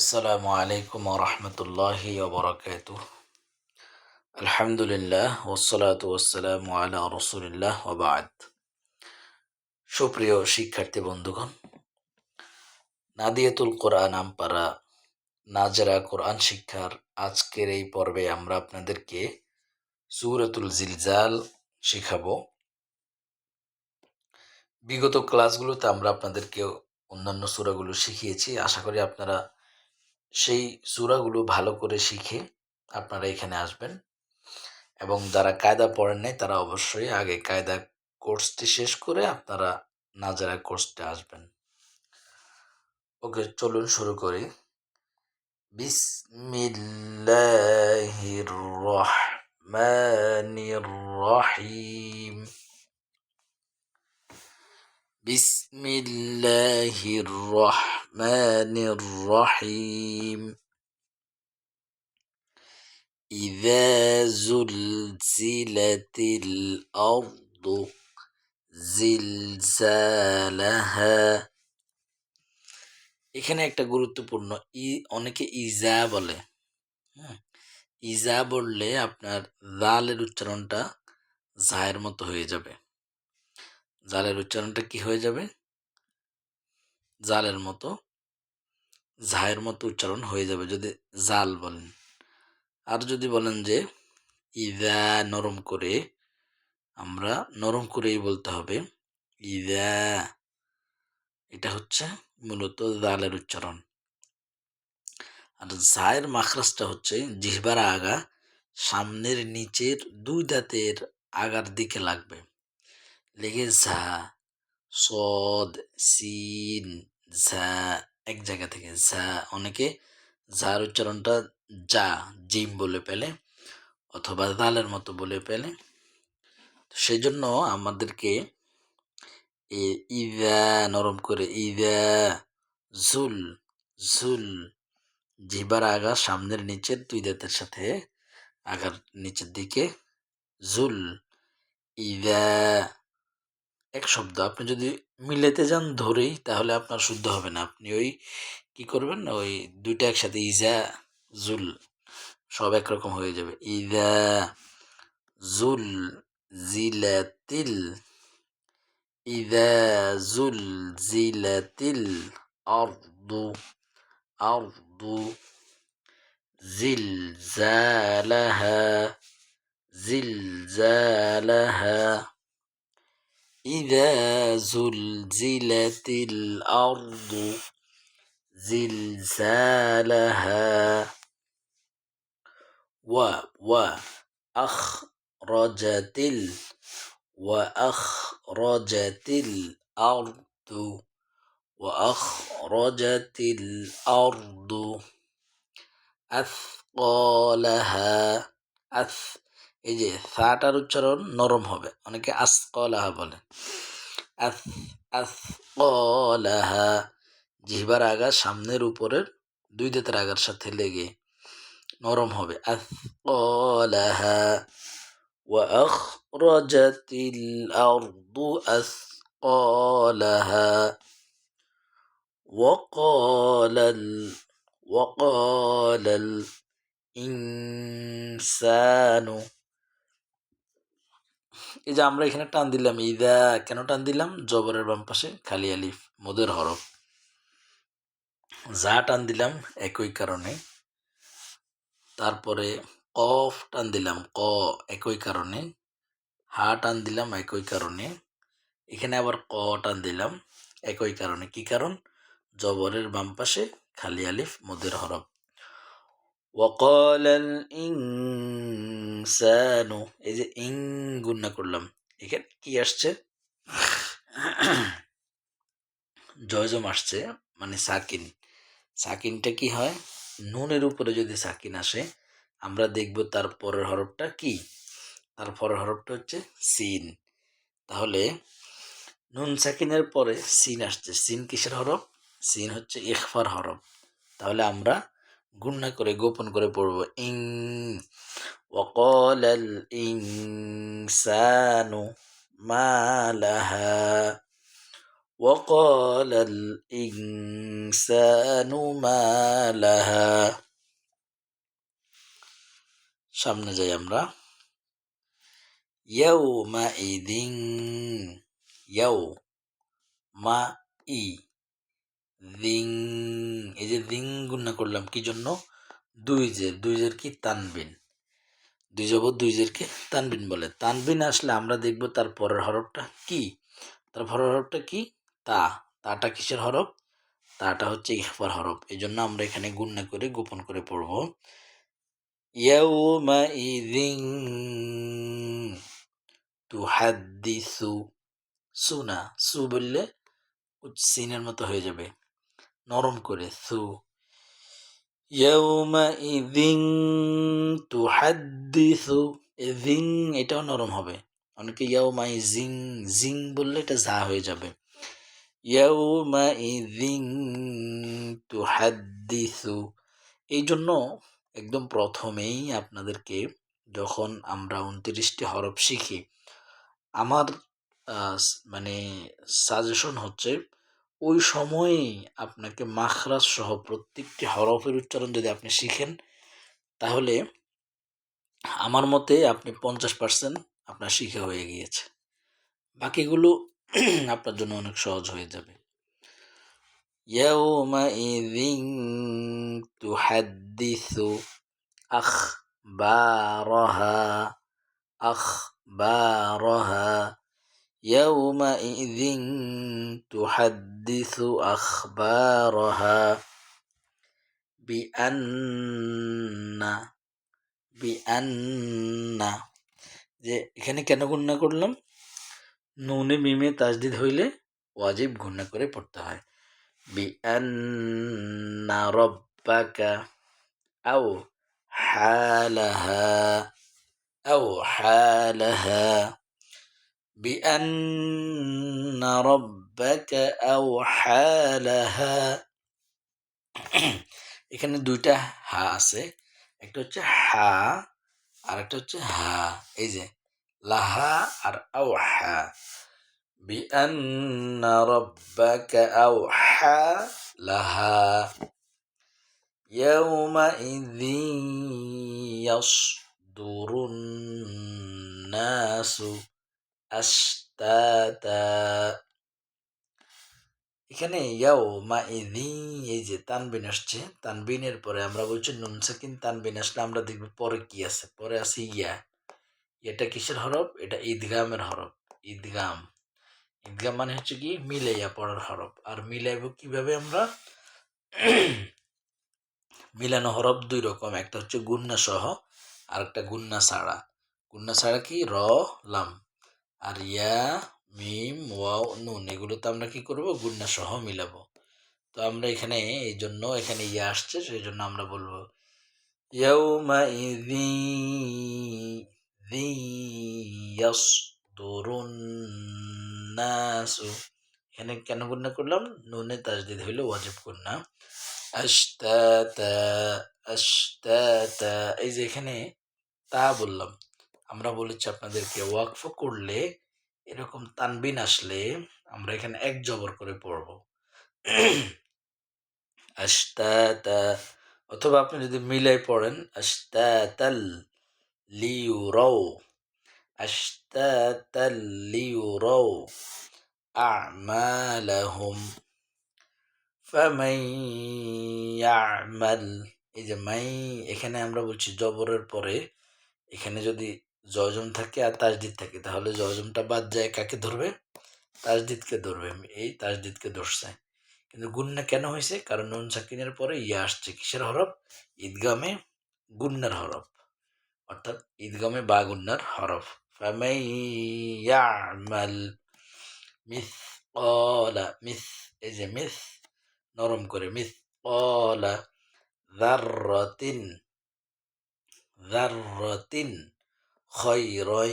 আসসালামু আলাইকুম রহমতুল্লাহি ওবরাকাতু আলহামদুলিল্লাহ ওসলাত ওসালাম আলা রসুলিল্লাহ ওবাদ সুপ্রিয় শিক্ষার্থী বন্ধুগণ, নাদিয়াতুল কোরআন আমপারা নাজরা কোরআন শিক্ষার আজকের এই পর্বে আমরা আপনাদেরকে সুরাতুল জিলজাল শিখাবো। বিগত ক্লাসগুলোতে আমরা আপনাদেরকে অন্যান্য সুরাগুলো শিখিয়েছি। আশা করি আপনারা সেই সুরাগুলো ভালো করে শিখে আপনারা এখানে আসবেন। এবং যারা কায়দা পড়েন নাই, তারা অবশ্যই আগে কায়দা কোর্সটি শেষ করে আপনারা নাজারা কোর্সটা আসবেন। ওকে, চলুন শুরু করি। বিসমিল্লাহির রহমানির রহিম। বিসমিল্লাহির রহমানির রহিম إذا زلزلت الأرض زلزالها এখানে একটা গুরুত্বপূর্ণ ই অনেকে ইজা বলে হ্যাঁ ইজা বললে আপনার জালের উচ্চারণটা জায়ের মতো হয়ে যাবে জালের উচ্চারণটা কি হয়ে যাবে জালের মতো, ঝায়ের মতো উচ্চারণ হয়ে যাবে যদি জাল বলেন। আর যদি বলেন যে, ইদা নরম করে, আমরা নরম করেই বলতে হবে, ইদা, এটা হচ্ছে মূলত জালের উচ্চারণ। আর জায়ের মাখরাসটা হচ্ছে জিহবার আগা, সামনের নিচের দুই দাঁতের আগার দিকে লাগবে। লেগে ঝা, সদ, সিন ঝা, এক জায়গা থেকে ঝা অনেকে ঝার উচ্চারণটা যা, জিম বলে পেলে অথবা দালের মতো বলে পেলে সেই জন্য আমাদেরকে ইদা নরম করে ইদা ঝুল ঝুল জিবার আগা সামনের নিচের দুই দাঁতের সাথে আগার নিচের দিকে, ঝুল ইদা এক শব্দ। আপনি যদি মিলেতে যান ধরেই, তাহলে আপনার শুদ্ধ হবে না। আপনি ওই কি করবেন না, ওই দুইটা একসাথে ইজা, জুল, সব একরকম হয়ে যাবে। ইদা জুল, জিলাতিল, ইজা, জুল, জিলাতিল, আরদু আরদু, জিলজালাহা জিলজালাহা। إذا زلزلت الأرض زلزالها و و أخرجت ال وأخرجت الأرض وأخرجت الأرض أثقالها أث এই যে সাটার উচ্চারণ নরম হবে অনেকে আসকলাহা বলে আস আসকলাহা জিহবার আগা সামনের উপরের দুই দাঁতের আগার সাথে লেগে নরম হবে আসকলাহা وأخرجت الأرض أثقالها وقال ال وقال الإنسان এই যে আমরা এখানে টান দিলাম ইদা কেন টান দিলাম? জবরের বাম পাশে খালি আলিফ, মোদের হরফ। যা টান দিলাম একই কারণে। তারপরে কফ টান দিলাম, ক একই কারণে। হা টান দিলাম একই কারণে। এখানে আবার ক টান দিলাম একই কারণে। কি কারণ? জবরের বাম পাশে খালি আলিফ, মোদের হরফ। ওয়াকাল ইনসানু এই যে ইং গুন্না করলাম। এখানে কি আসছে? জয়জম আসছে মানে সাকিন। সাকিনটা কি হয়? নুনের উপরে যদি সাকিন আসে, আমরা দেখব তার পরের হরফটা কি? তার পরের হরফটা হচ্ছে সিন। তাহলে নুন সাকিনের পরে সিন আসছে। সিন কিসের হরফ? সিন হচ্ছে ইখফার হরফ। তাহলে আমরা গুন্না করে গোপন করে পড়ব ইং وقال الإنسان ما لها وقال الإنسان ما لها সামনে যাই আমরা ইয়াউমা ইদিন ইয়াউ মা ই দিং যে গুণা করলাম কি জন্য? দুই জের দুই জের কি তানবিন। দুই জবর দুই জেরকে তানবিন বলে। তানবিন আসলে আমরা দেখব তার পরের হরফটা কি? তার পরের হরফটা কি? তা। তাটা কিসের হরফ? তাটা হচ্ছে ইহফার হরফ। এই জন্য আমরা এখানে গুণনা করে গোপন করে পড়ব। ইয়াউমা ইদিন তুহাদ্দিসু। সু না, সু বললে সিনের মতো হয়ে যাবে। নরম করে সু ইয়াউমাইযিন তুহাদ্দিসু জিং এটাও নরম হবে। অনেকে ইয়াউমাই জিং জিং বললে এটা যা হয়ে যাবে। ইয়াউমাইযিন তুহাদ্দিসু এই জন্য একদম প্রথমেই আপনাদেরকে যখন আমরা উনত্রিশটি হরফ শিখি, আমার মানে সাজেশন হচ্ছে ওই সময়েই আপনাকে মাখরাজ সহ প্রত্যেকটি হরফের উচ্চারণ যদি আপনি শিখেন তাহলে আমার মতে আপনি পঞ্চাশ পার্সেন্ট আপনার শিখে হয়ে গিয়েছে বাকিগুলো আপনার জন্য অনেক সহজ হয়ে যাবে يومئذ تحدث أخبارها أخبارها يومئذ تحدث أخبارها بأن بأن যে এখানে কেন গুণনা করলাম নুনে মিমে তাজদিদ হইলে ওয়াজিব গুণনা করে পড়তে হয় بأن ربك أو حالها أو حالها بأن ربك أوحى لها এখানে দুইটা হা আছে একটা হচ্ছে হা আর একটা হচ্ছে হা এই যে লাহা আর আওহা بأن ربك أوحى لها يومئذ يصدر الناس আস্তাতা এখানে, ইয়াও, মা ইদি এই যে তানবিন আসছে। তানবিনের পরে আমরা বলছি, নুন সাকিন, তানবিন আসলে আমরা দেখব পরে কি আছে? পরে আছে ইয়া। এটা কিসের হরফ? এটা ঈদগামের হরফ। ঈদগাম। ঈদগাম মানে হচ্ছে কি? মিলাইয়া পড়ার হরফ। আর মিলাইব কীভাবে আমরা? মিলানো হরফ দুই রকম। একটা হচ্ছে গুন্না সহ আর একটা গুন্না ছাড়া গুন্না ছাড়া কি? র, লাম। আর ইয়া মিম, ওয়াও, নুন, এগুলো তো আমরা কী করব? গুন্না সহ মিলাবো। তো আমরা এখানে এই জন্য এখানে ইয়া আসছে, সেই জন্য আমরা বলব এখানে কেন গুন্না করলাম? নুনে তাজদিদ হইল ওয়াজিব গুণনা আস্তা তা এই যে এখানে তা বললাম। আমরা বলেছি আপনাদেরকে, ওয়াকফ করলে এরকম তানবিন আসলে আমরা এখানে এক জবর করে পড়ব। আস্তাতা অথবা আপনি যদি মিলাই পড়েন আস্তাতাল লিউরাও আস্তাতাল লিউরাও আ'মালাহুম। ফামান ইয়া'মাল, এই যে মাই, এখানে আমরা বলছি জবরের পরে, এখানে যদি জজম থাকে আর তাজদিদ থাকে। তাহলে জজমটা বাদ যায় কাকে ধরবে? তাজদিদকে ধরবে। এই তাজদিদকে ধরছে। কিন্তু গুন্না কেন হয়েছে? কারণ নুন সাকিনের পরে ইয়া আসছে। কিসের হরফ? ঈদগামে গুন্নার হরফ। অর্থাৎ ঈদগামে বা গুন্নার হরফ। ফামাইয়ামাল মিস মিস, এই যে মিস, নরম করে মিস অলা দাররাতিন দাররাতিন خيرا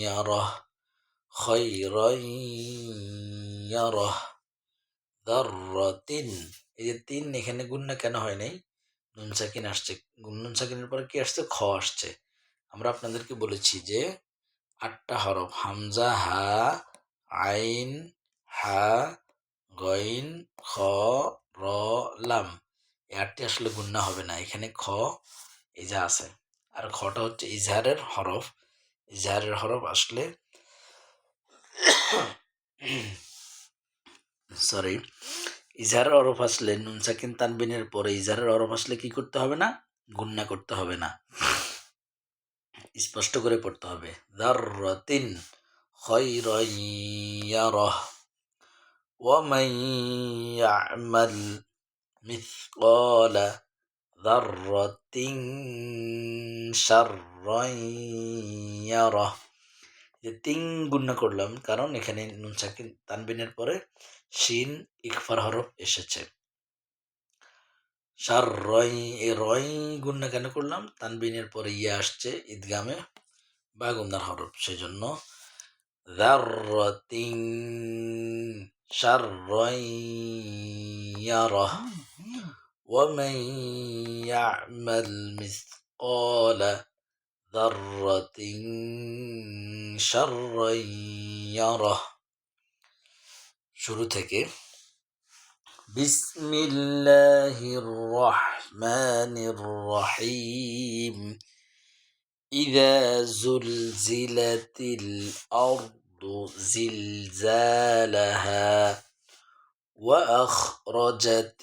يره خيرا يره দাররাতিন এই যে তিন এখানে গুন্না কেন হয় নাই নুন সাকিন আসছে নুন সাকিনের পরে কি আসছে খ আসছে আমরা আপনাদেরকে বলেছি যে আটটা হরফ হামজা হা আইন হা গইন খ র লাম এই আটটি আসলে গুন্না হবে না এখানে খ ইজা আছে আর ঘটা হচ্ছে ইজহারের হরফ। ইজহারের হরফ আসলে সরি, ইজহারের হরফ আসলে নুন, সাকিন, তানবিনের পরে ইজহারের হরফ আসলে কি করতে হবে না? গুন্না করতে হবে না। স্পষ্ট করে পড়তে হবে। দাররাতিন খয়রাইয়ারাহ ওয়া মান ইয়ামাল মিসকালা ذرة شرا يره যে তিন গুণনা করলাম কারণ এখানে নুন সাকিন তানবিনের পরে শিন ইকফার হরফ এসেছে সার রয় এ রয় গুণনা কেন করলাম তানবিনের পরে ইয়ে আসছে ঈদগামে বা গুন্দার হরফ সেজন্য ذرة شرا يره ومن يعمل مثقال ذرة شرا يره শুরু থেকে بسم الله الرحمن الرحيم إذا زلزلت الأرض زلزالها وأخرجت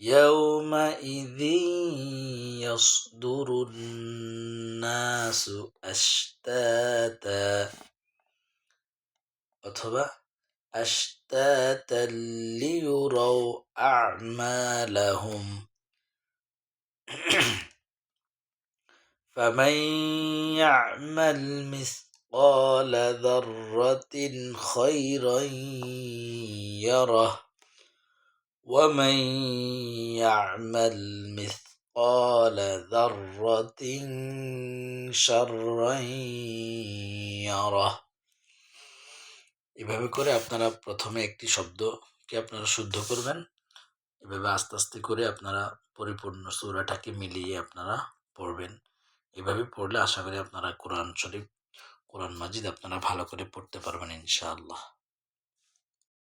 يومئذ يصدر الناس أشتاتا অথবা أشتاتا ليروا أعمالهم فمن يعمل مثقال ذرة خيرا يره ومن يعمل مثقال ذرة شرا يره এভাবে করে আপনারা প্রথমে একটি শব্দকে আপনারা শুদ্ধ করবেন এভাবে আস্তে আস্তে করে আপনারা পরিপূর্ণ সুরাটাকে মিলিয়ে আপনারা পড়বেন এভাবে পড়লে আশা করি আপনারা কোরআন শরীফ কোরআন মাজিদ আপনারা ভালো করে পড়তে পারবেন ইনশাআল্লাহ